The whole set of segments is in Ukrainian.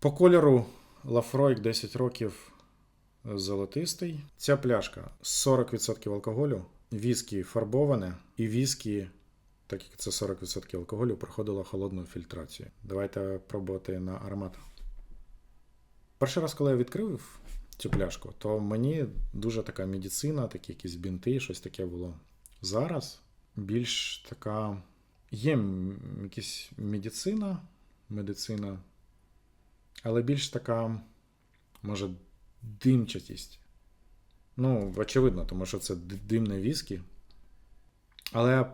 По кольору Лафройк 10 років золотистий. Ця пляшка 40% алкоголю, віскі фарбоване і віскі, так як це 40% алкоголю, проходило холодну фільтрацію. Давайте пробувати на аромат. Перший раз, коли я відкрив цю пляшку, то мені дуже така медицина, такі якісь бінти, щось таке було. Зараз більш така. Є якась медицина, медицина, але більш така, може, димчатість. Ну, очевидно, тому що це димне віскі. Але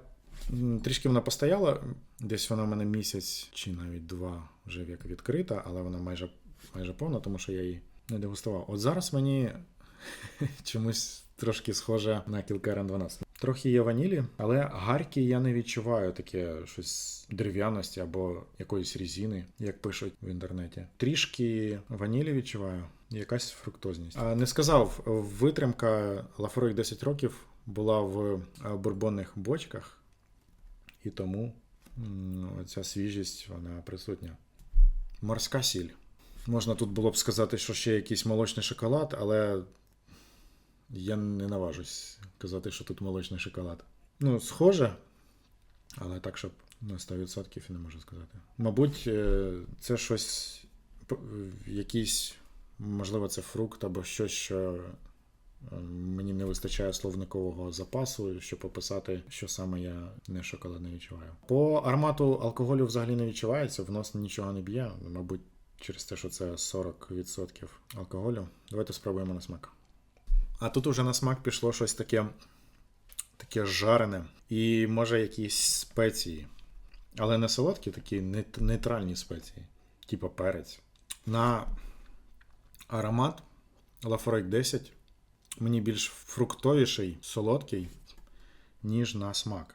трішки вона постояла. Десь вона в мене місяць чи навіть два вже як відкрита, але вона майже, майже повна, тому що я її не дегустував. От зараз мені чомусь трошки схоже на Кілкерен 12. Трохи є ванілі, але гарки я не відчуваю таке щось дерев'яності або якоїсь різини, як пишуть в інтернеті. Трішки ванілі відчуваю, якась фруктозність. А не сказав, витримка Лафройк 10 років була в бурбонних бочках, і тому ця свіжість вона присутня. Морська сіль. Можна тут було б сказати, що ще якийсь молочний шоколад, але я не наважусь казати, що тут молочний шоколад. Ну, схоже, але так, щоб на 100% я не можу сказати. Мабуть, е, це щось, якийсь, можливо, це фрукт або щось, що е, мені не вистачає словникового запасу, щоб описати, що саме я не шоколад не відчуваю. По аромату алкоголю взагалі не відчувається, в нос нічого не б'є. Мабуть, через те, що це 40% алкоголю. Давайте спробуємо на смак. А тут уже на смак пішло щось таке, таке жарене. І може якісь спеції. Але не солодкі, такі нейтральні спеції, типу перець. На аромат Лафорек 10 мені більш фруктовіший, солодкий, ніж на смак.